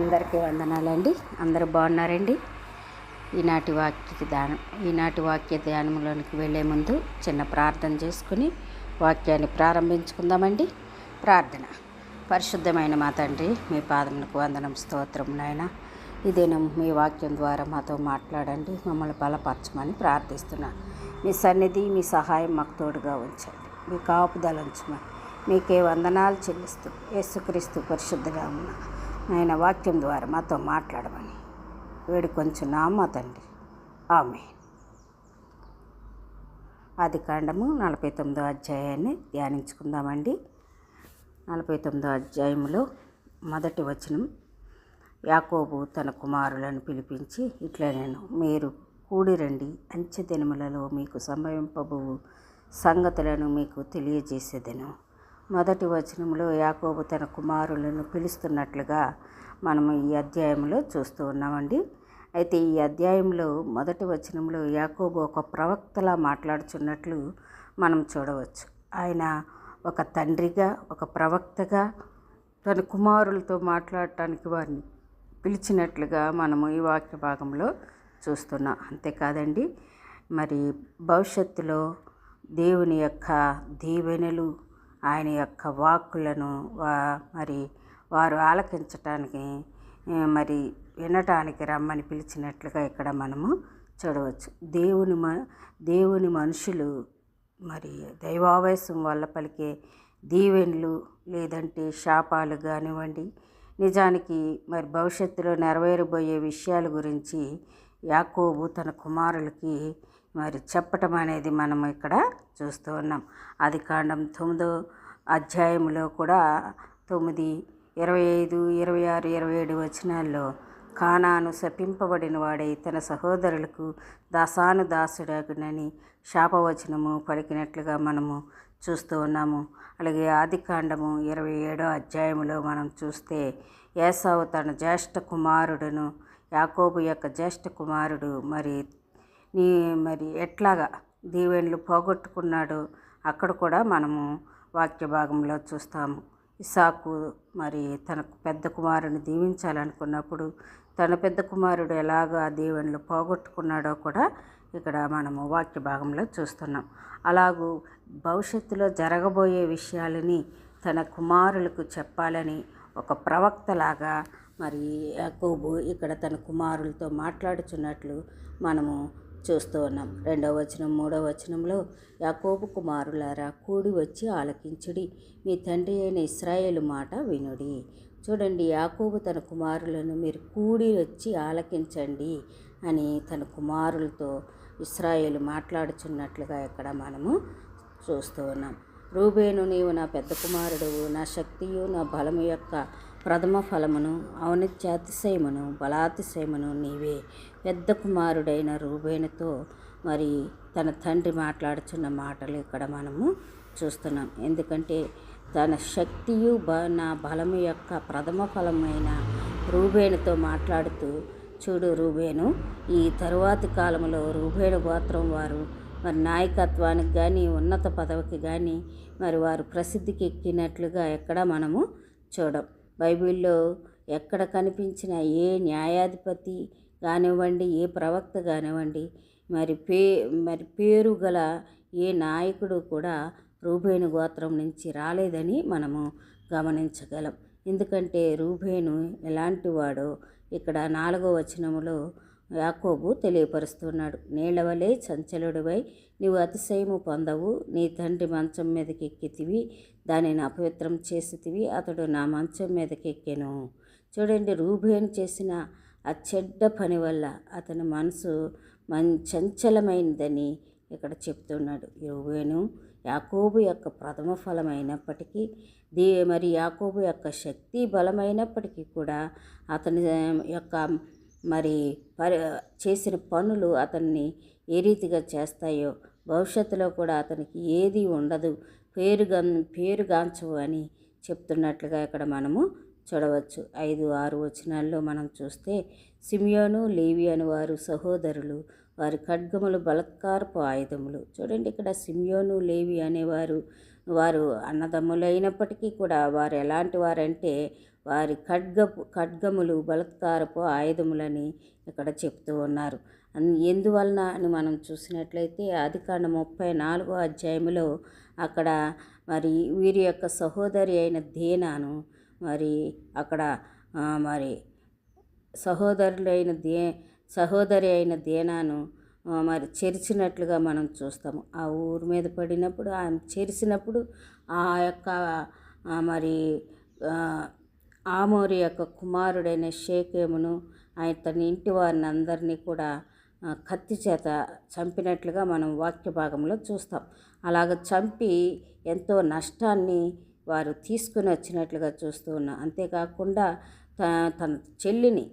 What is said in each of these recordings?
అందరికీ వందనాలండి. అందరూ బాగున్నారండి? ఈనాటి వాక్య ధ్యానం ఈనాటి వాక్య ధ్యానంలోనికి వెళ్ళే ముందు చిన్న ప్రార్థన చేసుకుని వాక్యాన్ని ప్రారంభించుకుందామండి. ప్రార్థన. పరిశుద్ధమైన మా తండ్రి మీ పాదములకు వందనం స్తోత్రం నాయన. ఇదేనం మీ వాక్యం ద్వారా మాతో మాట్లాడండి. మమ్మల్ని బలపరచమని ప్రార్థిస్తున్నా. మీ సన్నిధి మీ సహాయం మాకు తోడుగా ఉంచండి. మీ కాపుదల ఉంచమని మీకే వందనాలు చెల్లిస్తూ యేసుక్రీస్తు పరిశుద్ధగా ఉన్న ఆయన వాక్యం ద్వారా మాతో మాట్లాడమని వేడుకొంచు మా తండ్రి? ఆమె ఆది కాండము నలభై తొమ్మిదో అధ్యాయాన్ని ధ్యానించుకుందామండి. నలభై తొమ్మిదో అధ్యాయంలో మొదటి వచనం యాకోబు తన కుమారులను పిలిపించి ఇట్లా నేను మీరు కూడిరండి అంచె దినములలో మీకు సంభవింపబు సంగతులను మీకు తెలియజేసేదను. మొదటి వచనంలో యాకోబు తన కుమారులను పిలుస్తున్నట్లుగా మనము ఈ అధ్యాయంలో చూస్తూ ఉన్నామండి. అయితే ఈ అధ్యాయంలో మొదటి వచనంలో యాకోబు ఒక ప్రవక్తలా మాట్లాడుచున్నట్లు మనం చూడవచ్చు. ఆయన ఒక తండ్రిగా ఒక ప్రవక్తగా తన కుమారులతో మాట్లాడటానికి వారిని పిలిచినట్లుగా మనము ఈ వాక్య భాగంలో చూస్తున్నాం. అంతేకాదండి మరి భవిష్యత్తులో దేవుని యొక్క దీవెనలు ఆయన యొక్క వాక్కులను వా మరి వారు ఆలకించటానికి మరి వినటానికి రమ్మని పిలిచినట్లుగా ఇక్కడ మనము చూడవచ్చు. దేవుని మ దేవుని మనుషులు మరి దైవావేశం వల్ల పలికే దీవెన్లు లేదంటే శాపాలు కానివ్వండి నిజానికి మరి భవిష్యత్తులో నెరవేరబోయే విషయాల గురించి యాకోబు తన కుమారులకి మరి చెప్పటం అనేది మనం ఇక్కడ చూస్తూ ఉన్నాం. అది కాండం తొమ్మిదో అధ్యాయంలో కూడా తొమ్మిది ఇరవై ఐదు ఇరవై ఆరు ఇరవై ఏడు వచనాల్లో కానాను శపింపబడిన వాడై తన సహోదరులకు దాసాను దాసుడగునని శాపవచనము పలికినట్లుగా మనము చూస్తూ ఉన్నాము. అలాగే ఆది కాండము ఇరవై ఏడో అధ్యాయంలో మనం చూస్తే ఏసావు తన జ్యేష్ఠ కుమారుడును యాకోబు యొక్క జ్యేష్ఠ కుమారుడు మరి నీ మరి ఎట్లాగా దీవెనలు పోగొట్టుకున్నాడు అక్కడ కూడా మనము వాక్య భాగంలో చూస్తాము. ఇసాకు మరి తన పెద్ద కుమారుని దీవించాలనుకున్నప్పుడు తన పెద్ద కుమారుడు ఎలాగ ఆ దీవెనలు పోగొట్టుకున్నాడో కూడా ఇక్కడ మనము వాక్య భాగంలో చూస్తున్నాం. అలాగూ భవిష్యత్తులో జరగబోయే విషయాలని తన కుమారులకు చెప్పాలని ఒక ప్రవక్తలాగా మరి యాకోబు ఇక్కడ తన కుమారులతో మాట్లాడుచున్నట్లు మనము చూస్తూ ఉన్నాం. రెండవ వచనం మూడవ వచనంలో యాకోబు కుమారులారా కూడి వచ్చి ఆలకించుడి. మీ తండ్రి అయిన ఇస్రాయేలు మాట వినుడి. చూడండి యాకోబు తన కుమారులను మీరు కూడి వచ్చి ఆలకించండి అని తన కుమారులతో ఇస్రాయేలు మాట్లాడుచున్నట్లుగా ఇక్కడ మనము చూస్తూ ఉన్నాం. రూబేను నీవు నా పెద్ద కుమారుడు నా శక్తియు నా బలము యొక్క ప్రథమ ఫలమును అవనిత్యాతిశయమును బలాతిశయమును నీవే. పెద్ద కుమారుడైన రూబేణుతో మరి తన తండ్రి మాట్లాడుచున్న మాటలు ఇక్కడ మనము చూస్తున్నాం. ఎందుకంటే తన శక్తియు బ నా బలము యొక్క ప్రథమ ఫలమైన రూబేణుతో మాట్లాడుతూ చూడు రూబేను ఈ తరువాతి కాలంలో రూబేణు గోత్రం వారు మరి నాయకత్వానికి కానీ ఉన్నత పదవికి కానీ మరి వారు ప్రసిద్ధికి ఎక్కినట్లుగా ఎక్కడ మనము చూడం. బైబిల్లో ఎక్కడ కనిపించిన ఏ న్యాయాధిపతి కానివ్వండి ఏ ప్రవక్త కానివ్వండి మరి పే మరి పేరు గల ఏ నాయకుడు కూడా రూబేను గోత్రం నుంచి రాలేదని మనము గమనించగలం. ఎందుకంటే రూబేను ఎలాంటి వాడో ఇక్కడ నాలుగో వచనములో యాకోబు తెలియపరుస్తున్నాడు. నీళ్ళవలే చంచలుడివై నీవు అతిశయము పొందవు. నీ తండ్రి మంచం మీదకి ఎక్కితివి దానిని అపవిత్రం చేసితివి. అతడు నా మంచం మీదకి ఎక్కెను చూడండి రూబేన్ చేసిన ఆ చెడ్డ పని వల్ల అతని మనసు మన్ చంచలమైనదని ఇక్కడ చెప్తున్నాడు. రూబేను యాకోబు యొక్క ప్రథమ ఫలమైనప్పటికీ దీ మరి యాకోబు యొక్క శక్తి బలమైనప్పటికీ కూడా అతని యొక్క మరి పరి చేసిన పనులు అతన్ని ఏ రీతిగా చేస్తాయో భవిష్యత్తులో కూడా అతనికి ఏది ఉండదు. పేరుగా పేరుగాంచవు అని చెప్తున్నట్లుగా ఇక్కడ మనము చూడవచ్చు. ఐదు ఆరు వచనాల్లో మనం చూస్తే సిమియోను లేవి అని వారు సహోదరులు వారి ఖడ్గములు బలత్కారపు ఆయుధములు. చూడండి ఇక్కడ సిమియోను లేవి అనేవారు వారు అన్నదమ్ములైనప్పటికీ కూడా వారు ఎలాంటి వారంటే వారి ఖడ్గపు ఖడ్గములు బలత్కారపు ఆయుధములని ఇక్కడ చెప్తూ ఉన్నారు. ఎందువలన అని మనం చూసినట్లయితే అధికాండ ముప్పై నాలుగో అధ్యాయంలో అక్కడ మరి వీరి యొక్క సహోదరి అయిన దేనాను మరి అక్కడ మరి సహోదరులైన దే సహోదరి అయిన దేనాను మరి చెరిచినట్లుగా మనం చూస్తాము. ఆ ఊరి మీద పడినప్పుడు ఆమె చెరిచినప్పుడు ఆ యొక్క మరి ఆమోరి యొక్క కుమారుడైన షేకేమును ఆయన తన ఇంటి వారిని అందరినీ కూడా కత్తి చేత చంపినట్లుగా మనం వాక్య భాగంలో చూస్తాం. అలాగ చంపి ఎంతో నష్టాన్ని వారు తీసుకుని వచ్చినట్లుగా చూస్తూ ఉన్నాం. అంతేకాకుండా త- తన చెల్లిని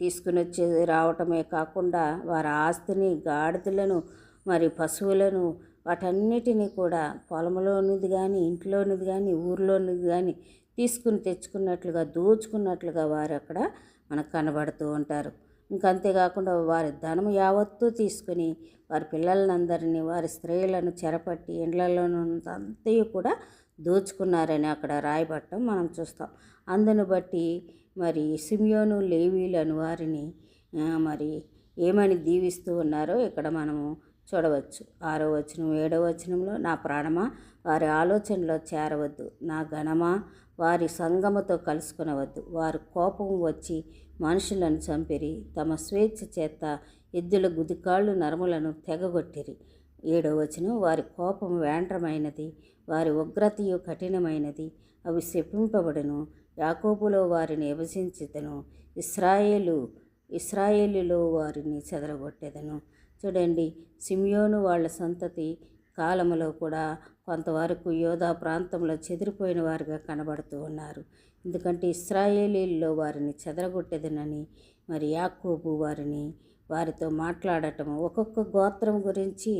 తీసుకుని వచ్చి రావటమే కాకుండా వారి ఆస్తిని గాడిదలను మరి పశువులను వాటన్నిటినీ కూడా పొలంలోనిది కానీ ఇంట్లోనిది కానీ ఊర్లోనిది కానీ తీసుకుని తెచ్చుకున్నట్లుగా దోచుకున్నట్లుగా వారు అక్కడ మనకు కనబడుతూ ఉంటారు. ఇంకంతేకాకుండా వారి ధనం యావత్తూ తీసుకుని వారి పిల్లలందరినీ వారి స్త్రీలను చెరపట్టి ఇండ్లలోనూ అంతయు కూడా దోచుకున్నారని అక్కడ రాయబట్టం మనం చూస్తాం. అందును బట్టి మరి సిమియోను లేవీలను వారిని మరి ఏమని దీవిస్తూ ఉన్నారో ఇక్కడ మనము చూడవచ్చు. ఆరో వచనం ఏడో వచనంలో నా ప్రాణమా? వారి ఆలోచనలో చేరవద్దు. నా గణమా వారి సంగమతో కలుసుకునవద్దు. వారు కోపం వచ్చి మనుషులను చంపిరి. తమ స్వేచ్ఛ చేత ఎద్దుల గుదికాళ్ళు నరములను తెగగొట్టిరి. ఏడవచనం వారి కోపం వేండ్రమైనది వారి ఉగ్రతయు కఠినమైనది అవి శపింపబడును. యాకోబులో వారిని విభజించుతను ఇస్రాయేలు ఇస్రాయేలులో వారిని చెదరగొట్టేదను. చూడండి సిమియోను వాళ్ళ సంతతి కాలములో కూడా కొంతవరకు యోధా ప్రాంతంలో చెదిరిపోయిన వారుగా కనబడుతూ ఉన్నారు. ఎందుకంటే ఇస్రాయేలీల్లో వారిని చెదరగొట్టేదనని మరి యాకోబు వారిని వారితో మాట్లాడటం ఒక్కొక్క గోత్రం గురించి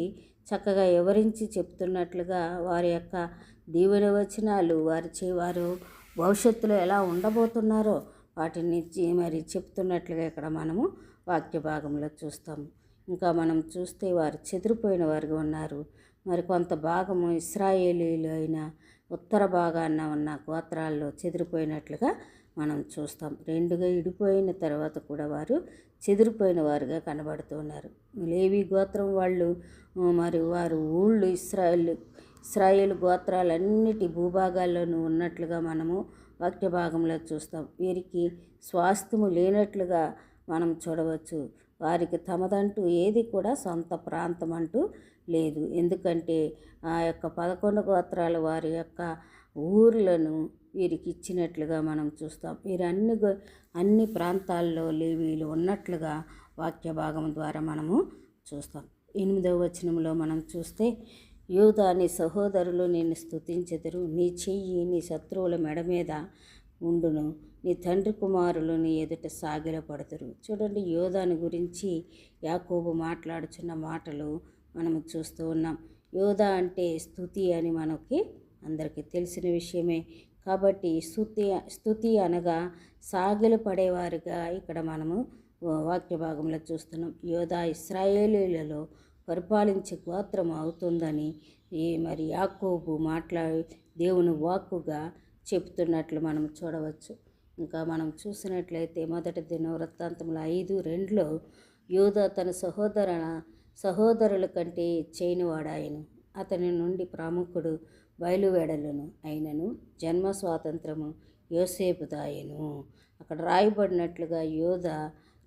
చక్కగా వివరించి చెప్తున్నట్లుగా వారి యొక్క దీవెన వచనాలు వారి చే వారు భవిష్యత్తులో ఎలా ఉండబోతున్నారో వాటిని మరి చెప్తున్నట్లుగా ఇక్కడ మనము వాక్య భాగంలో చూస్తాము. ఇంకా మనం చూస్తే వారు చెదిరిపోయిన వారుగా ఉన్నారు. మరి కొంత భాగము ఇస్రాయేలీలు అయిన ఉత్తర భాగాన ఉన్న గోత్రాల్లో చెదిరిపోయినట్లుగా మనం చూస్తాం. రెండుగా ఇడిపోయిన తర్వాత కూడా వారు చెదిరిపోయిన వారుగా కనబడుతున్నారు లేవి గోత్రం వాళ్ళు మరి వారు ఊళ్ళు ఇస్రాయేల్ ఇస్రాయేల్ గోత్రాలన్నిటి భూభాగాల్లోనూ ఉన్నట్లుగా మనము వాక్య భాగంలో చూస్తాం. వీరికి స్వాస్థ్యము లేనట్లుగా మనం చూడవచ్చు. వారికి తమదంటూ ఏది కూడా సొంత ప్రాంతం అంటూ లేదు. ఎందుకంటే ఆ యొక్క పదకొండు గోత్రాల వారి యొక్క ఊర్లను వీరికి ఇచ్చినట్లుగా మనం చూస్తాం. వీరు అన్ని అన్ని ప్రాంతాల్లో లేవీలు ఉన్నట్లుగా వాక్య భాగం ద్వారా మనము చూస్తాం. ఎనిమిదవ వచనంలో మనం చూస్తే యూదా నీ సహోదరులు నిన్ను స్తుతించెదరు. నీ చెయ్యి నీ శత్రువుల మెడ మీద ఉండును. నీ తండ్రి కుమారులు నీ ఎదుట సాగిలపడతారు చూడండి యోధాని గురించి యాకోబు మాట్లాడుచున్న మాటలు మనము చూస్తూ ఉన్నాం. యోధా అంటే స్థుతి అని మనకి అందరికీ తెలిసిన విషయమే. కాబట్టి స్థుతి స్థుతి అనగా సాగిలు పడేవారుగా ఇక్కడ మనము వాక్య భాగంలో చూస్తున్నాం. యోధా ఇస్రాయేలీలలో పరిపాలించే గోత్రం అవుతుందని ఈ మరి యాకోబు మాట్లాడి దేవుని వాక్కుగా చెప్తున్నట్లు మనం చూడవచ్చు. ఇంకా మనం చూసినట్లయితే మొదటి దిన వృత్తాంతంలో ఐదు రెండులో యోధ తన సహోదర సహోదరుల కంటే చేయనివాడాయను. అతని నుండి ప్రాముఖుడు బయలువేడలను అయినను జన్మ స్వాతంత్రము యోసేపుదాయను. అక్కడ రాయబడినట్లుగా యోధ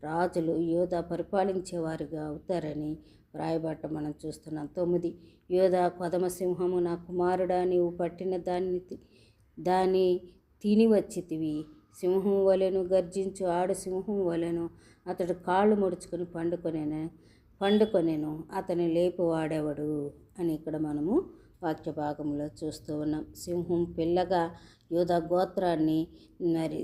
రాజులు యోధ పరిపాలించేవారుగా అవుతారని రాయబట్ట మనం చూస్తున్నాం. తొమ్మిది యోధ కొదమ సింహము నా కుమారుడా నీవు పట్టిన దాన్ని దాన్ని తిని వచ్చితివి సింహం వలెను గర్జించు ఆడు సింహం వలెను అతడు కాళ్ళు ముడుచుకొని పండుకొనేను. పండుకొనేను. అతని లేపు వాడేవాడు? అని ఇక్కడ మనము వాక్య భాగంలో చూస్తూ ఉన్నాం. సింహం పిల్లగా యోధ గోత్రాన్ని మరి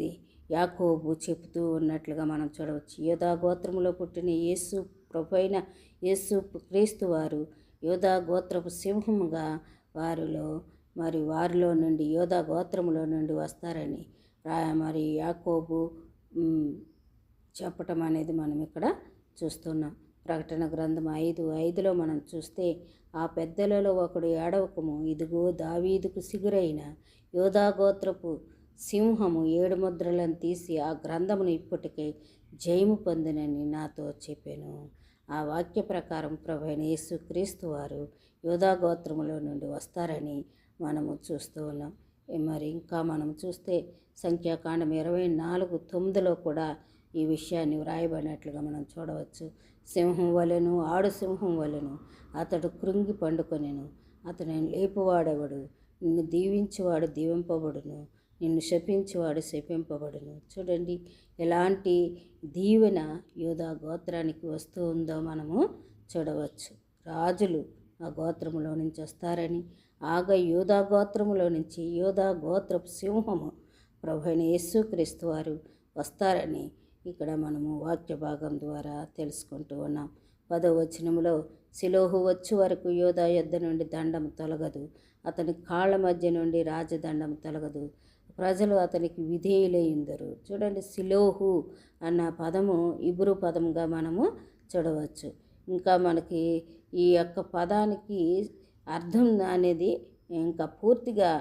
యాకోబు చెబుతూ ఉన్నట్లుగా మనం చూడవచ్చు. యోధా గోత్రములో పుట్టిన యేసు ప్రభైన యేసు క్రీస్తు వారు యోధా గోత్రపు సింహముగా వారిలో మరి వారిలో నుండి యోధా గోత్రములో నుండి వస్తారని మరి యాకోబు చెప్పటం అనేది మనం ఇక్కడ చూస్తున్నాం. ప్రకటన గ్రంథం ఐదు ఐదులో మనం చూస్తే ఆ పెద్దలలో ఒకడు ఏడవకము. ఇదిగో దావీదుకు సిగురైన యోధాగోత్రపు సింహము ఏడు ముద్రలను తీసి ఆ గ్రంథమును ఇప్పటికే జయము పొందినని నాతో చెప్పాను. ఆ వాక్య ప్రకారం ప్రభైన యేసు క్రీస్తు వారు యోధాగోత్రములో నుండి వస్తారని మనము చూస్తూ ఉన్నాం. మరి ఇంకా మనం చూస్తే సంఖ్యాకాండం ఇరవై నాలుగు తొమ్మిదిలో కూడా ఈ విషయాన్ని వ్రాయబడినట్లుగా మనం చూడవచ్చు. సింహం వలెను ఆడు సింహం వలెను. అతడు కృంగి పండుకొనెను. అతను లేపువాడెవడు? నిన్ను దీవించువాడు దీవింపబడును. నిన్ను శపించువాడు శపింపబడును. చూడండి ఎలాంటి దీవెన యోధా గోత్రానికి వస్తూ ఉందో మనము చూడవచ్చు. రాజులు ఆ గోత్రములో నుంచి వస్తారని ఆగ యోధా గోత్రములో నుంచి యోధా గోత్రపు సింహము ప్రభుని యేసుక్రీస్తు వారు వస్తారని ఇక్కడ మనము వాక్య భాగం ద్వారా తెలుసుకుంటూ ఉన్నాం. పదవచనములో శిలోహు వచ్చు వరకు యోధా యొద్ద నుండి దండం తొలగదు. అతని కాళ్ళ మధ్య నుండి రాజదండం తొలగదు. ప్రజలు అతనికి విధేయులయ్యిందరు చూడండి సిలోహు అన్న పదము ఇబురు పదంగా మనము చూడవచ్చు. ఇంకా మనకి ఈ యొక్క పదానికి అర్థం అనేది ఇంకా పూర్తిగా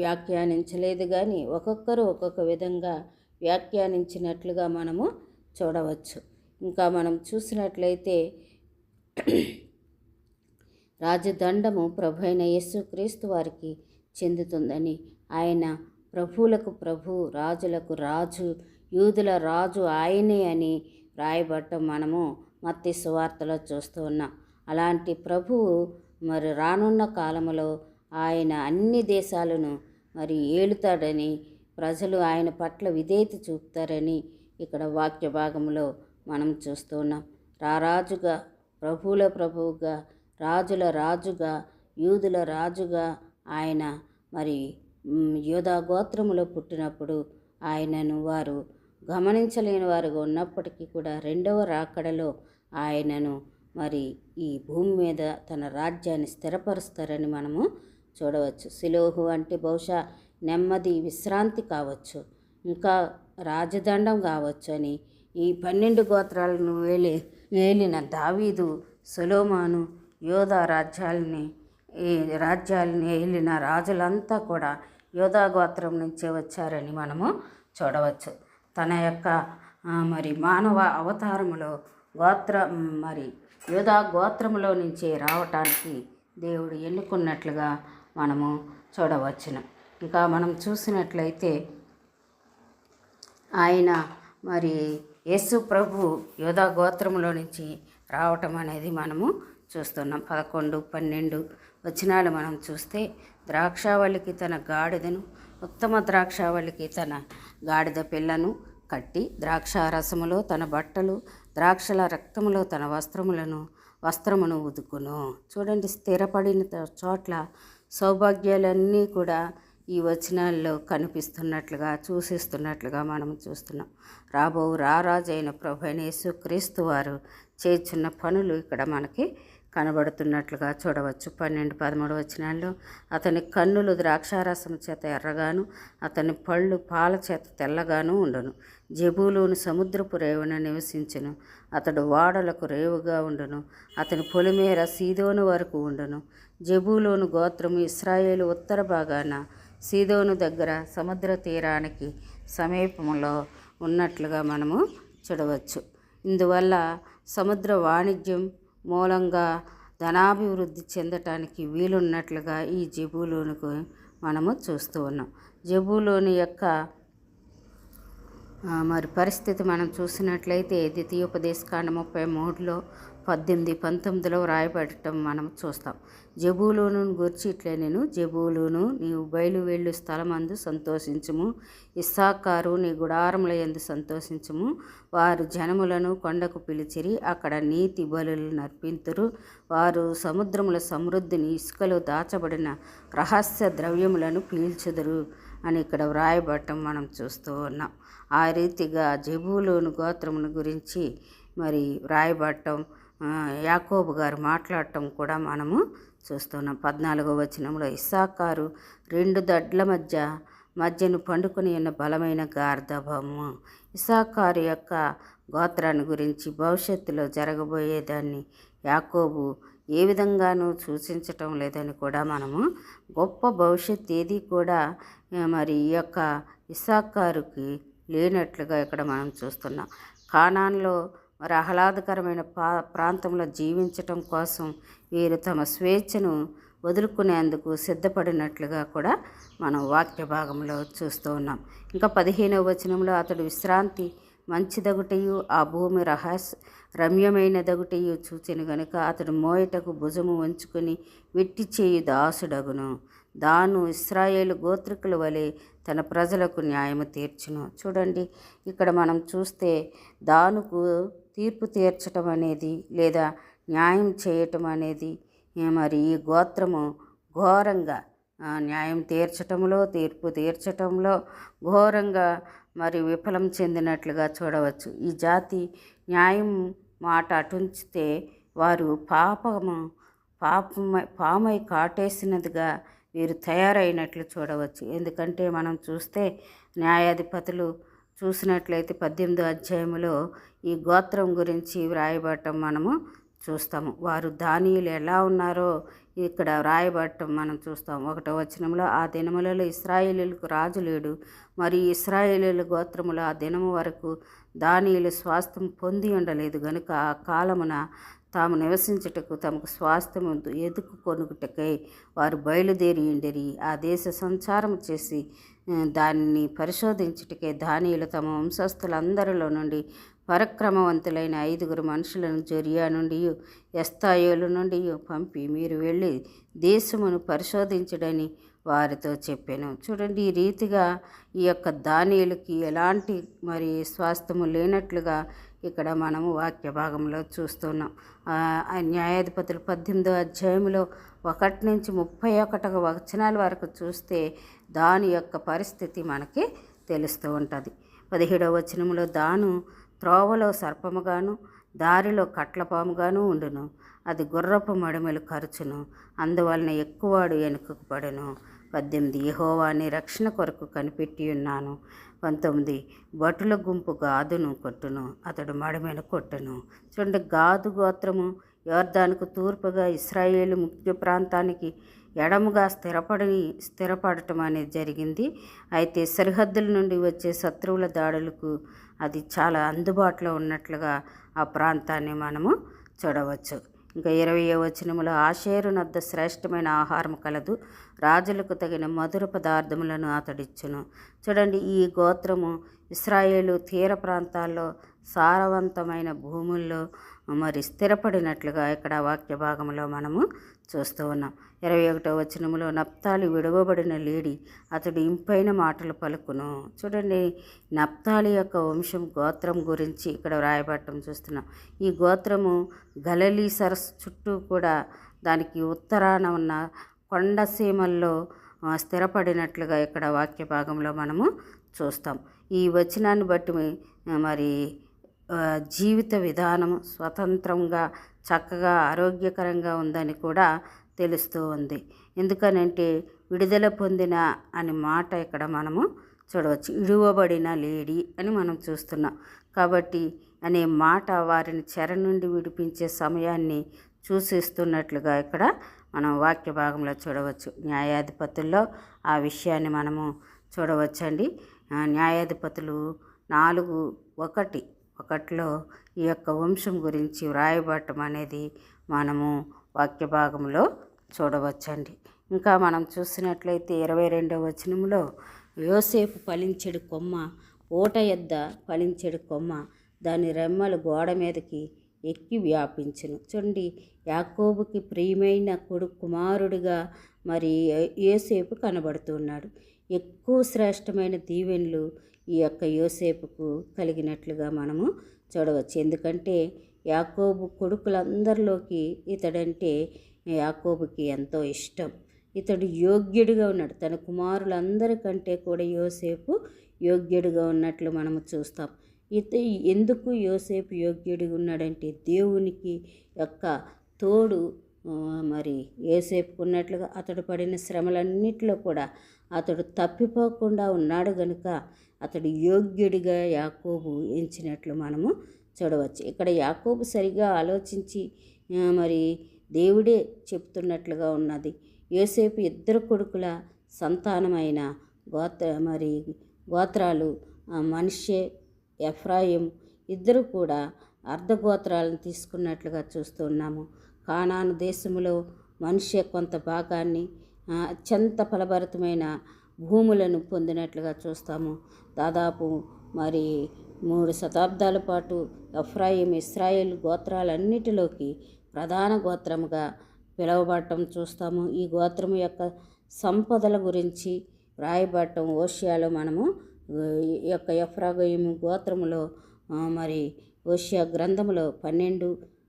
వ్యాఖ్యానించలేదు కానీ ఒక్కొక్కరు ఒక్కొక్క విధంగా వ్యాఖ్యానించినట్లుగా మనము చూడవచ్చు. ఇంకా మనం చూసినట్లయితే రాజదండము ప్రభు అయిన యేసుక్రీస్తు వారికి చెందుతుందని. ఆయన ప్రభువులకు ప్రభు రాజులకు రాజు యూదుల రాజు ఆయనే అని రాయబట్టం మనము మత్తి సువార్తలో చూస్తూ ఉన్నాం. అలాంటి ప్రభువు మరి రానున్న కాలంలో ఆయన అన్ని దేశాలను మరి ఏలుతాడని ప్రజలు ఆయన పట్ల విధేయత చూపుతారని ఇక్కడ వాక్య భాగంలో మనం చూస్తున్నాం రారాజుగా ప్రభువుల ప్రభువుగా రాజుల రాజుగా యూదుల రాజుగా ఆయన మరి యూదా యోధా గోత్రములో పుట్టినప్పుడు ఆయనను వారు గమనించలేని వారుగా ఉన్నప్పటికీ కూడా రెండవ రాకడలో ఆయనను మరి ఈ భూమి మీద తన రాజ్యాన్ని స్థిరపరుస్తారని మనము చూడవచ్చు. సిలోహు అంటే బహుశా నెమ్మది విశ్రాంతి కావచ్చు ఇంకా రాజదండం కావచ్చు అని ఈ పన్నెండు గోత్రాలను వేలి వేలిన దావీదు సొలోమాను యోధా రాజ్యాలని ఈ రాజ్యాలని ఏలిన రాజులంతా కూడా యోధా గోత్రం నుంచే వచ్చారని మనము చూడవచ్చు. తన యొక్క మరి మానవ అవతారములో గోత్ర మరి యోధా గోత్రములో నుంచే రావటానికి దేవుడు ఎన్నుకున్నట్లుగా మనము చూడవచ్చును. ఇంకా మనం చూసినట్లయితే ఆయన మరి యేసు ప్రభు యోధా గోత్రంలో నుంచి రావటం అనేది మనము చూస్తున్నాం. పదకొండు పన్నెండు వచనాలు మనం చూస్తే ద్రాక్షావళికి తన గాడిదను ఉత్తమ ద్రాక్షావళికి తన గాడిద పిల్లను కట్టి ద్రాక్షారసములో తన బట్టలు ద్రాక్షల రక్తములో తన వస్త్రములను వస్త్రమును ఉదుకును చూడండి స్థిరపడిన చోట్ల సౌభాగ్యాలన్నీ కూడా ఈ వచనాల్లో కనిపిస్తున్నట్లుగా చూసిస్తున్నట్లుగా మనం చూస్తున్నాం. రాబో రారాజైన ప్రభైన యేసుక్రీస్తు వారు చేస్తున్న పనులు ఇక్కడ మనకి కనబడుతున్నట్లుగా చూడవచ్చు. పన్నెండు పదమూడు వచనాల్లో అతని కన్నులు ద్రాక్షారసం చేత ఎర్రగాను అతని పళ్ళు పాల చేత తెల్లగాను ఉండును. జబూలును సముద్రపు రేవున నివసించును. అతడు వాడలకు రేవుగా ఉండును. అతని పొలిమేర సీదోను వరకు ఉండును. జబూలోను గోత్రము ఇస్రాయేలు ఉత్తర భాగాన సీదోను దగ్గర సముద్ర తీరానికి సమీపంలో ఉన్నట్లుగా మనము చూడవచ్చు. ఇందువల్ల సముద్ర వాణిజ్యం మూలంగా ధనాభివృద్ధి చెందటానికి వీలున్నట్లుగా ఈ జబూలోనుకు మనము చూస్తూ ఉన్నాం. జబూలోని యొక్క మరి పరిస్థితి మనం చూసినట్లయితే ద్వితీయోపదేశకాండ ముప్పై మూడులో పద్దెనిమిది పంతొమ్మిదిలో వ్రాయబడటం మనం చూస్తాం. జబూలోను గురించి ఇట్లే నేను జబూలోను నీవు బయలు వెళ్ళు స్థలమందు సంతోషించుము. ఇస్సాకారు నీ గుడారముల యందు సంతోషించుము. వారు జనములను కొండకు పిలిచిరి అక్కడ నీతి బలులు నర్పింతురు. వారు సముద్రముల సమృద్ధిని ఇసుకలో దాచబడిన రహస్య ద్రవ్యములను పీల్చుదురు అని ఇక్కడ వ్రాయబడటం మనం చూస్తూ ఉన్నాం. ఆ రీతిగా జబూలోను గోత్రమును గురించి మరి వ్రాయబడటం యాకోబు గారు మాట్లాడటం కూడా మనము చూస్తున్నాం పద్నాలుగో వచనంలో ఇస్సాకారు రెండు దడ్ల మధ్య మధ్యను పండుకొని ఉన్న బలమైన గార్ధభము. ఇసాకారు యొక్క గోత్రాన్ని గురించి భవిష్యత్తులో జరగబోయేదాన్ని యాకోబు ఏ విధంగానూ సూచించటం లేదని కూడా మనము గొప్ప భవిష్యత్ ఏది కూడా మరి ఈ యొక్క ఇసాకారుకి లేనట్లుగా ఇక్కడ మనం చూస్తున్నాం. కానాన్లో మరి ఆహ్లాదకరమైన పా ప్రాంతంలో జీవించటం కోసం వీరు తమ స్వేచ్ఛను వదులుకునేందుకు సిద్ధపడినట్లుగా కూడా మనం వాక్య భాగంలో చూస్తూ ఉన్నాం. ఇంకా పదిహేనవ వచనంలో అతడు విశ్రాంతి మంచిదగుటయు ఆ భూమి రహస్య రమ్యమైనదగుటయు చూచెను గనుక అతడు మోయటకు భుజము వంచుకొని వెట్టి చేయి దాసుడగును. దాను ఇస్రాయేలు గోత్రికుల వలె తన ప్రజలకు న్యాయము తీర్చును. చూడండి ఇక్కడ మనం చూస్తే దానుకు తీర్పు తీర్చటం అనేది లేదా న్యాయం చేయటం అనేది మరి ఈ గోత్రము ఘోరంగా న్యాయం తీర్చటంలో తీర్పు తీర్చటంలో ఘోరంగా మరి విఫలం చెందినట్లుగా చూడవచ్చు. ఈ జాతి న్యాయం మాట అటుంచితే వారు పాపము పాపమై పామై కాటేసినదిగా వీరు తయారైనట్లు చూడవచ్చు. ఎందుకంటే మనం చూస్తే న్యాయాధిపతులు చూసినట్లయితే పద్దెనిమిదో అధ్యాయంలో ఈ గోత్రం గురించి వ్రాయబడటం మనము చూస్తాము వారు దానియులు ఎలా ఉన్నారో ఇక్కడ వ్రాయబడటం మనం చూస్తాం. ఒకటో వచనంలో ఆ దినములలో ఇస్రాయేలీలకు రాజు లేడు. మరియు ఇస్రాయేలీల గోత్రములు ఆ దినము వరకు దానియులు స్వాస్థ్యం పొంది ఉండలేదు. గనుక ఆ కాలమున తాము నివసించుటకు తమకు స్వాస్థ్యము ఎదుకు కొనుగుటకై వారు బయలుదేరి ఉండేరి. ఆ దేశ సంచారం చేసి దానిని పరిశోధించుటకే దానియులు తమ వంశస్థులందరిలో నుండి పరక్రమవంతులైన ఐదుగురు మనుషులను జొరియా నుండి ఎస్తాయోలు నుండి పంపి మీరు వెళ్ళి దేశమును పరిశోధించడని వారితో చెప్పాను. చూడండి ఈ రీతిగా ఈ యొక్క దానియులకి ఎలాంటి మరి స్వాస్థ్యము లేనట్లుగా ఇక్కడ మనము వాక్య భాగంలో చూస్తున్నాం. న్యాయాధిపతులు పద్దెనిమిదో అధ్యాయంలో ఒకటి నుంచి ముప్పై ఒకటి వచనాల వరకు చూస్తే దాని యొక్క పరిస్థితి మనకి తెలుస్తూ ఉంటుంది. పదిహేడవ వచనంలో దాను త్రోవలో సర్పముగాను దారిలో కట్లపాముగాను ఉండును. అది గుర్రపు మడిమెలు ఖర్చును అందువలన ఎక్కువాడు వెనుకకు పడును. పద్దెనిమిది. యెహోవాని రక్షణ కొరకు కనిపెట్టి ఉన్నాను పంతొమ్మిది. భటుల గుంపు గాదును కొట్టును. అతడు మడిమెను కొట్టును. చూడండి గాదు గోత్రము యోర్దానుకు తూర్పుగా ఇస్రాయేల్ ముఖ్య ప్రాంతానికి ఎడముగా స్థిరపడి స్థిరపడటం అనేది జరిగింది. అయితే సరిహద్దుల నుండి వచ్చే శత్రువుల దాడులకు అది చాలా అందుబాటులో ఉన్నట్లుగా ఆ ప్రాంతాన్ని మనము చూడవచ్చు. ఇంకా ఇరవై వచనములో ఆశేరునద్ద శ్రేష్టమైన ఆహారం కలదు. రాజులకు తగిన మధుర పదార్థములను అతడిచ్చును. చూడండి ఈ గోత్రము ఇస్రాయేలు తీర ప్రాంతాల్లో సారవంతమైన భూముల్లో మరి స్థిరపడినట్లుగా ఇక్కడ వాక్య భాగంలో మనము చూస్తూ ఉన్నాం. ఇరవై ఒకటో వచనంలో నప్తాలి విడవబడిన లేడి అతడు ఇంపైన మాటలు పలుకును. చూడండి నప్తాలి యొక్క వంశం గోత్రం గురించి ఇక్కడ వ్రాయబడటం చూస్తున్నాం. ఈ గోత్రము గలలీ సరస్సు చుట్టూ కూడా దానికి ఉత్తరాన ఉన్న కొండసీమల్లో స్థిరపడినట్లుగా ఇక్కడ వాక్య భాగంలో మనము చూస్తాం. ఈ వచనాన్ని బట్టి మరి జీవిత విధానం స్వతంత్రంగా చక్కగా ఆరోగ్యకరంగా ఉందని కూడా తెలుస్తూ ఉంది. ఎందుకనంటే విడుదల పొందిన అనే మాట ఇక్కడ మనము చూడవచ్చు. ఇడువబడిన లేడీ అని మనం చూస్తున్నాం. కాబట్టి అనే మాట వారిని చెర నుండి విడిపించే సమయాన్ని చూసిస్తున్నట్లుగా ఇక్కడ మనం వాక్య భాగంలో చూడవచ్చు. న్యాయాధిపతుల్లో ఆ విషయాన్ని మనము చూడవచ్చండి. న్యాయాధిపతులు నాలుగు ఒకటి ఒకటిలో ఈ యొక్క వంశం గురించి వ్రాయబడటం అనేది మనము వాక్య భాగంలో చూడవచ్చండి. ఇంకా మనం చూసినట్లయితే ఇరవై రెండవ వచనంలో యోసేపు ఫలించెడు కొమ్మ ఓట ఎద్ద ఫలించెడు కొమ్మ దాని రెమ్మలు గోడ మీదకి ఎక్కి వ్యాపించును. చూడండి యాకోబుకి ప్రియమైన కొడుకు కుమారుడిగా మరి యోసేపు కనబడుతున్నాడు ఎక్కువ శ్రేష్టమైన దీవెనలు ఈ యొక్క యోసేపుకు కలిగినట్లుగా మనము చూడవచ్చు. ఎందుకంటే యాకోబు కొడుకులందరిలోకి ఇతడంటే యాకోబుకి ఎంతో ఇష్టం. ఇతడు యోగ్యుడిగా ఉన్నాడు. తన కుమారులందరికంటే కూడా యోసేపు యోగ్యుడిగా ఉన్నట్లు మనము చూస్తాం. ఇత ఎందుకు యోసేపు యోగ్యుడిగా ఉన్నాడంటే దేవునికి యొక్క తోడు మరి ఏసేపుకున్నట్లుగా అతడు పడిన శ్రమలన్నిటిలో కూడా అతడు తప్పిపోకుండా ఉన్నాడు గనుక అతడు యోగ్యుడిగా యాకోబు ఎంచినట్లు మనము చూడవచ్చు. ఇక్కడ యాకోబు సరిగా ఆలోచించి మరి దేవుడే చెప్తున్నట్లుగా ఉన్నది. యోసేపు ఇద్దరు కొడుకుల సంతానమైన గోత్ర మరి గోత్రాలు మనిషే ఎఫ్రాయిం ఇద్దరు కూడా అర్ధగోత్రాలను తీసుకున్నట్లుగా చూస్తున్నాము కానాను దేశంలో మనిషి కొంత భాగాన్ని అత్యంత ఫలభరితమైన భూములను పొందినట్లుగా చూస్తాము. దాదాపు మరి మూడు శతాబ్దాల పాటు ఎఫ్రాయిం ఇస్రాయేల్ గోత్రాలన్నిటిలోకి ప్రధాన గోత్రముగా పిలువబడటం చూస్తాము. ఈ గోత్రం యొక్క సంపదల గురించి రాయబడటం ఓషియాలో మనము యొక్క ఎఫ్రాగోయిము గోత్రములో మరి ఓషియా గ్రంథములో పన్నెండు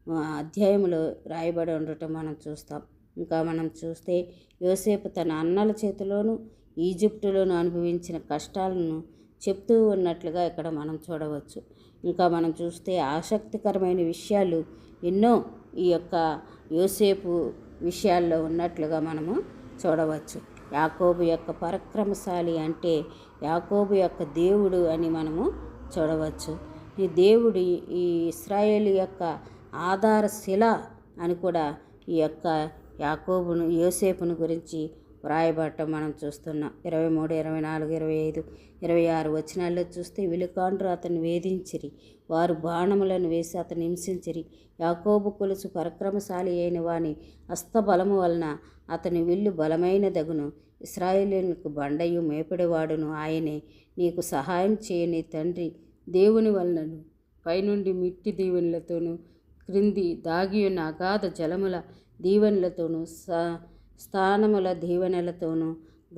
అధ్యాయంలో అధ్యాయములో రాయబడి ఉండటం మనం చూస్తాం. ఇంకా మనం చూస్తే యోసేపు తన అన్నల చేతిలోను ఈజిప్టులోను అనుభవించిన కష్టాలను చెప్తూ ఉన్నట్లుగా ఇక్కడ మనం చూడవచ్చు. ఇంకా మనం చూస్తే ఆసక్తికరమైన విషయాలు ఎన్నో ఈ యొక్క యోసేపు విషయాల్లో ఉన్నట్లుగా మనము చూడవచ్చు. యాకోబు యొక్క పరాక్రమశాలి అంటే యాకోబు యొక్క దేవుడు అని మనము చూడవచ్చు. ఈ దేవుడి ఈ ఇస్రాయేల్ యొక్క ఆధార శిల అని కూడా ఈ యొక్క యాకోబును యోసేపును గురించి వ్రాయబడటం మనం చూస్తున్నాం ఇరవై మూడు ఇరవై నాలుగు ఇరవై ఐదు ఇరవై ఆరు వచనాల్లో చూస్తే విలుకాండ్రు అతను వేధించిరి వారు బాణములను వేసి అతను హింసించిరి. యాకోబు కొలుసు పరక్రమశాలి అయిన వాని హస్తబలము వలన అతని విల్లు బలమైన దగును ఇస్రాయేలీలకు బండయు మేపడివాడును. ఆయనే నీకు సహాయం చేయని తండ్రి దేవుని వలనను పైనుండి మిట్టి దీవెనలతోనూ క్రింది దాగియున్న అగాధ జలముల దీవెనలతోనూ స్థానముల దీవెనలతోనూ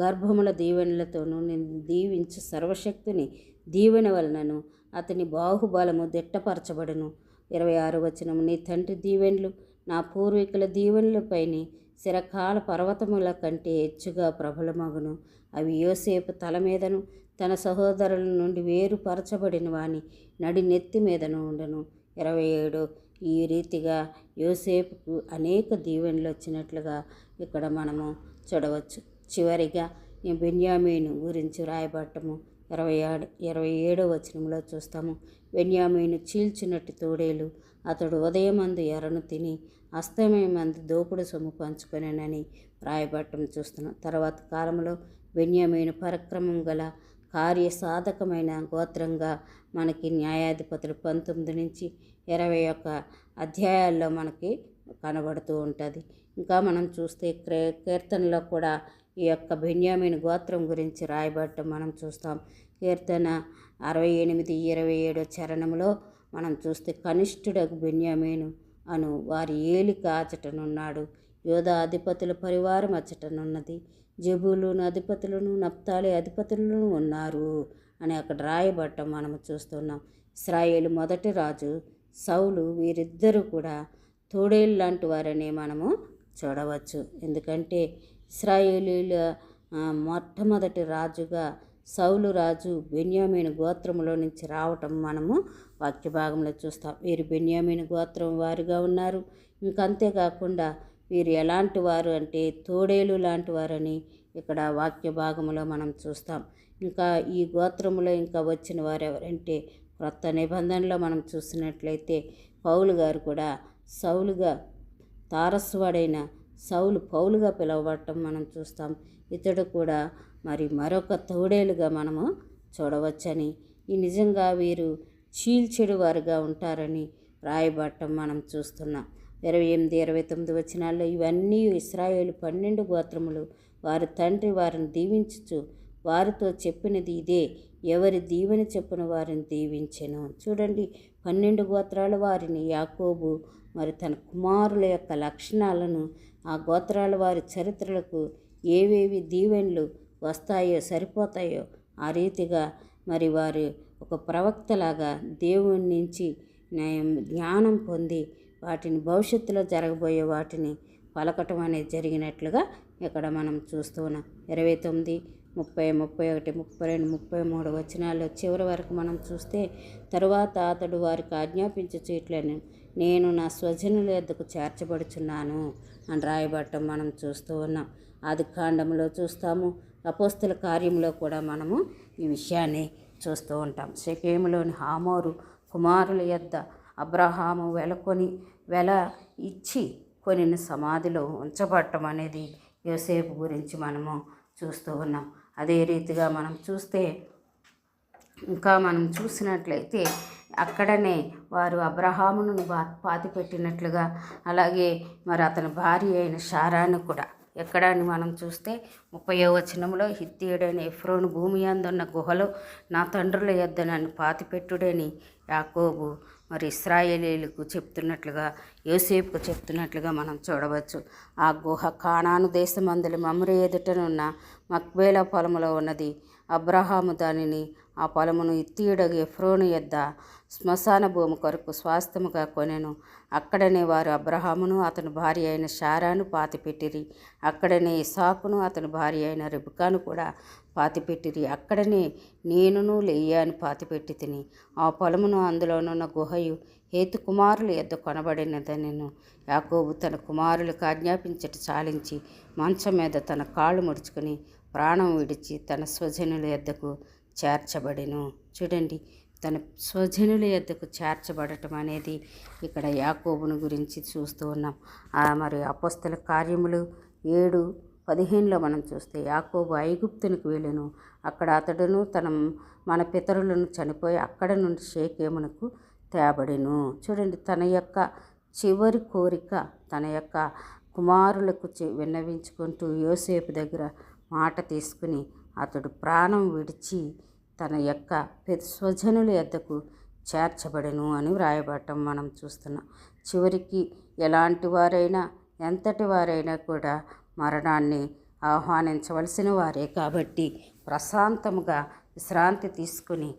గర్భముల దీవెనలతోనూ నేను దీవించు సర్వశక్తిని దీవెన వలనను అతని బాహుబలము దిట్టపరచబడును. ఇరవై ఆరు వచనము నీ తండ్రి దీవెనలు నా పూర్వీకుల దీవెనలపైని శిరకాల పర్వతముల కంటే హెచ్చుగా ప్రబలమగును. అవి యోసేపు తల మీదను తన సహోదరుల నుండి వేరుపరచబడిన వాని నడి నెత్తి మీదను ఉండను. ఇరవై ఏడు ఈ రీతిగా యోసేపుకు అనేక దీవెనలు వచ్చినట్లుగా ఇక్కడ మనము చూడవచ్చు. చివరిగా ఈ బెన్యామీను గురించి రాయబట్టము ఇరవై ఆడు ఇరవై ఏడో వచనంలో చూస్తాము. బెన్యామీను చీల్చినట్టు తోడేలు. అతడు ఉదయమందు ఎర్రను తిని అస్తమయమందు దోపుడు సొమ్ము పంచుకొనేనని రాయబట్టం చూస్తున్నాం. తర్వాత కాలంలో బెన్యామీను పరక్రమం గల కార్యసాధకమైన గోత్రంగా మనకి న్యాయాధిపతులు పంతొమ్మిది నుంచి ఇరవై ఒక్క అధ్యాయాల్లో మనకి కనబడుతూ ఉంటుంది. ఇంకా మనం చూస్తే క్రే కీర్తనలో కూడా ఈ యొక్క బెన్యామిన్ గోత్రం గురించి రాయబడటం మనం చూస్తాం. కీర్తన అరవై ఎనిమిది ఇరవై ఏడో చరణంలో మనం చూస్తే కనిష్ఠుడకు బెన్యామీను అను వారి ఏలిక అచటనున్నాడు యోధ అధిపతుల పరివారం అచ్చటనున్నది జబులును అధిపతులను నప్తాలి అధిపతులను ఉన్నారు అని అక్కడ రాయబడటం మనము చూస్తున్నాం. ఇస్రాయేల్ మొదటి రాజు సౌలు వీరిద్దరూ కూడా తోడేళ్ళు లాంటి వారని మనము చూడవచ్చు. ఎందుకంటే ఇస్రాయేలీల మొట్టమొదటి రాజుగా సౌలు రాజు బెన్యామీని గోత్రంలో నుంచి రావటం మనము వాక్య భాగంలో చూస్తాం. వీరు బెన్యామీని గోత్రం వారుగా ఉన్నారు. ఇంకంతేకాకుండా వీరు ఎలాంటి వారు అంటే తోడేలు లాంటి వారని ఇక్కడ వాక్య భాగంలో మనం చూస్తాం. ఇంకా ఈ గోత్రములో ఇంకా వచ్చిన వారు ఎవరంటే క్రొత్త నిబంధనలో మనం చూసినట్లయితే పౌలు గారు కూడా సౌలుగా తారస్వాడైన సౌలు పౌలుగా పిలువబడటం మనం చూస్తాం. ఇతడు కూడా మరి మరొక తోడేలుగా మనము చూడవచ్చని. ఈ నిజంగా వీరు చీల్చెడు వారుగా ఉంటారని రాయబడటం మనం చూస్తున్నాం. ఇరవై ఎనిమిది ఇరవై తొమ్మిది వచనాల్లో ఇవన్నీ ఇస్రాయేల్ పన్నెండు గోత్రములు వారి తండ్రి వారిని దీవించుచు వారితో చెప్పినది ఇదే. ఎవరి దీవెన చెప్పిన వారిని దీవించెను. చూడండి పన్నెండు గోత్రాల వారిని యాకోబు మరి తన కుమారుల యొక్క లక్షణాలను ఆ గోత్రాల వారి చరిత్రలకు ఏవేవి దీవెనలు వస్తాయో సరిపోతాయో ఆ రీతిగా మరి వారు ఒక ప్రవక్తలాగా దేవుని నుంచి న్యాయం- జ్ఞానం పొంది వాటిని భవిష్యత్తులో జరగబోయే వాటిని పలకటం అనేది జరిగినట్లుగా ఇక్కడ మనం చూస్తూ ఉన్నాం. ఇరవై తొమ్మిది ముప్పై ముప్పై ఒకటి ముప్పై రెండు ముప్పై మూడు వచనాలు చివరి వరకు మనం చూస్తే తరువాత అతడు వారికి ఆజ్ఞాపించు చీట్లను నేను నా స్వజనుల యొద్దకు చేర్చబడుచున్నాను అని రాయబడటం మనం చూస్తూ ఉన్నాం. ఆది కాండంలో చూస్తాము అపోస్తుల కార్యంలో కూడా మనము ఈ విషయాన్ని చూస్తూ ఉంటాం. షకేములోని హామోరు కుమారుల యొద్ద అబ్రహాము వెలకొని వెల ఇచ్చి కొన్ని సమాధిలో ఉంచబడటం అనేది యోసేపు గురించి మనము చూస్తూ ఉన్నాం. అదే రీతిగా మనం చూస్తే ఇంకా మనం చూసినట్లయితే అక్కడనే వారు అబ్రహామును పాతి పెట్టినట్లుగా అలాగే మరి అతని భార్య అయిన షారాను కూడా. ఎక్కడ అని మనం చూస్తే ముప్పయో వచనంలో హిత్తీయుడైన ఎఫ్రోను భూమి అందున్న గుహలో నా తండ్రుల యొద్ద నన్ను పాతిపెట్టుడని యాకోబు మరి ఇస్రాయేలీలకు చెప్తున్నట్లుగా యోసేపుకు చెప్తున్నట్లుగా మనం చూడవచ్చు. ఆ గుహ కానాను దేశమందులు మమ్మరి ఎదుటనున్న మక్బేల పొలములో ఉన్నది. అబ్రహాము దానిని ఆ పొలమును ఇత్తీయుడగు ఎఫ్రోను యొద్ద శ్మశాన భూమి కొరకు స్వాస్థముగా కొనెను. అక్కడనే వారు అబ్రహామును అతని భార్య అయిన షారాను పాతిపెట్టిరి. అక్కడనే ఇసాకును అతని భార్య అయిన రిబుకాను కూడా పాతిపెట్టిరి. అక్కడనే నేనును లేయాను పాతిపెట్టి తిని. ఆ పొలమును అందులోనున్న గుహయు హేతు కుమారులు ఎద్దు కొనబడినదనెను. యాకోబు తన కుమారులకు ఆజ్ఞాపించట చాలించి మంచం మీద తన కాళ్ళు ముడుచుకుని ప్రాణం విడిచి తన స్వజనుల ఎద్దకు చేర్చబడిను. చూడండి తన స్వజనుల యొద్దకు చేర్చబడటం అనేది ఇక్కడ యాకోబును గురించి చూస్తూ ఉన్నాం. ఆ మరి అపోస్తల కార్యములు ఏడు పదిహేనులో మనం చూస్తే యాకోబు ఐగుప్తునికి వెళ్ళను. అక్కడ అతడును తన మన పితరులను చనిపోయి అక్కడ నుండి షేకేమునకు తేబడిను. చూడండి తన యొక్క చివరి కోరిక తన యొక్క కుమారులకు విన్నవించుకుంటూ యోసేపు దగ్గర మాట తీసుకుని అతడు ప్రాణం విడిచి తన యొక్క స్వజనుల ఎద్దకు చేర్చబడెను అని వ్రాయబడటం మనం చూస్తున్నాం. చివరికి ఎలాంటి వారైనా ఎంతటి వారైనా కూడా మరణాన్ని ఆహ్వానించవలసిన వారే కాబట్టి ప్రశాంతముగా విశ్రాంతి తీసుకుని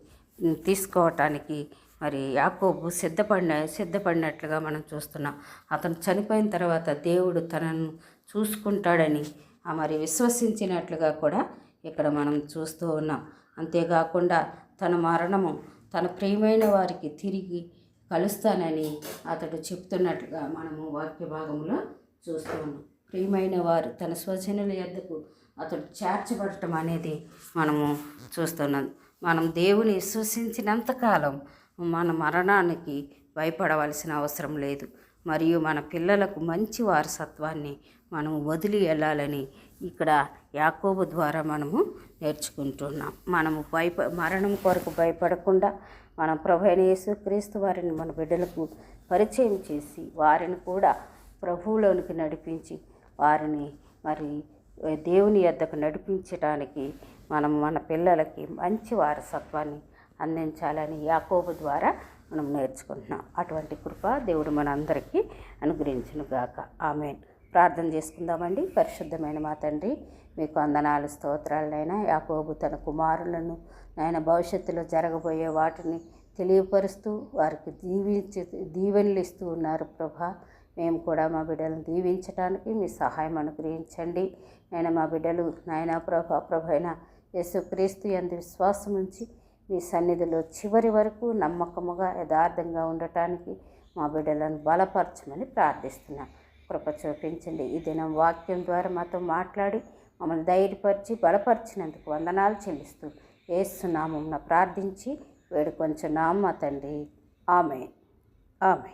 తీసుకోవటానికి మరి యాకోబు సిద్ధపడిన సిద్ధపడినట్లుగా మనం చూస్తున్నాం. అతను చనిపోయిన తర్వాత దేవుడు తనను చూసుకుంటాడని మరి విశ్వసించినట్లుగా కూడా ఇక్కడ మనం చూస్తూ ఉన్నాం. అంతేకాకుండా తన మరణము తన ప్రియమైన వారికి తిరిగి కలుస్తానని అతడు చెప్తున్నట్లుగా మనము వాక్య భాగంలో చూస్తూ ఉన్నాం. ప్రియమైన వారు తన స్వజనుల యొద్దకు అతడు చేర్చబడటం అనేది మనము చూస్తున్నాం. మనం దేవుని విశ్వసించినంతకాలం మన మరణానికి భయపడవలసిన అవసరం లేదు. మరియు మన పిల్లలకు మంచి వారసత్వాన్ని మనం వదిలి వెళ్ళాలని ఇక్కడ యాకోబు ద్వారా మనము నేర్చుకుంటున్నాం. మనము భయప మరణం కొరకు భయపడకుండా మన ప్రభు అయిన యేసుక్రీస్తు వారిని మన బిడ్డలకు పరిచయం చేసి వారిని కూడా ప్రభువులోనికి నడిపించి వారిని మరి దేవుని యొద్దకు నడిపించడానికి మనం మన పిల్లలకి మంచి వారసత్వాన్ని అందించాలని యాకోబు ద్వారా మనం నేర్చుకుంటున్నాం. అటువంటి కృప దేవుడు మన అందరికీ అనుగ్రహించును గాక. ఆమె ప్రార్థన చేసుకుందామండి. పరిశుద్ధమైన మా తండ్రి మీకు అందనాలు స్తోత్రాలనైనా యాకోబు తన కుమారులను నాయన భవిష్యత్తులో జరగబోయే వాటిని తెలియపరుస్తూ వారికి దీవించి దీవెనలు ఇస్తూ ఉన్నారు ప్రభా. మేము కూడా మా బిడ్డలను దీవించడానికి మీ సహాయం అనుగ్రహించండి. నేను మా బిడ్డలు నాయన ప్రభా ప్రభైన యేసుక్రీస్తు ఎందు విశ్వాసం ఉంచి మీ సన్నిధిలో చివరి వరకు నమ్మకముగా యథార్థంగా ఉండటానికి మా బిడ్డలను బలపరచమని ప్రార్థిస్తున్నాను కృప చూపించండి. ఈ దినం వాక్యం ద్వారా మాతో మాట్లాడి మమ్మల్ని ధైర్యపరిచి బలపరిచినందుకు వందనాలు చెల్లిస్తూ ఏసునామం ప్రార్థించి వేడుకొంచున్నాం మా తండ్రి. ఆమె ఆమె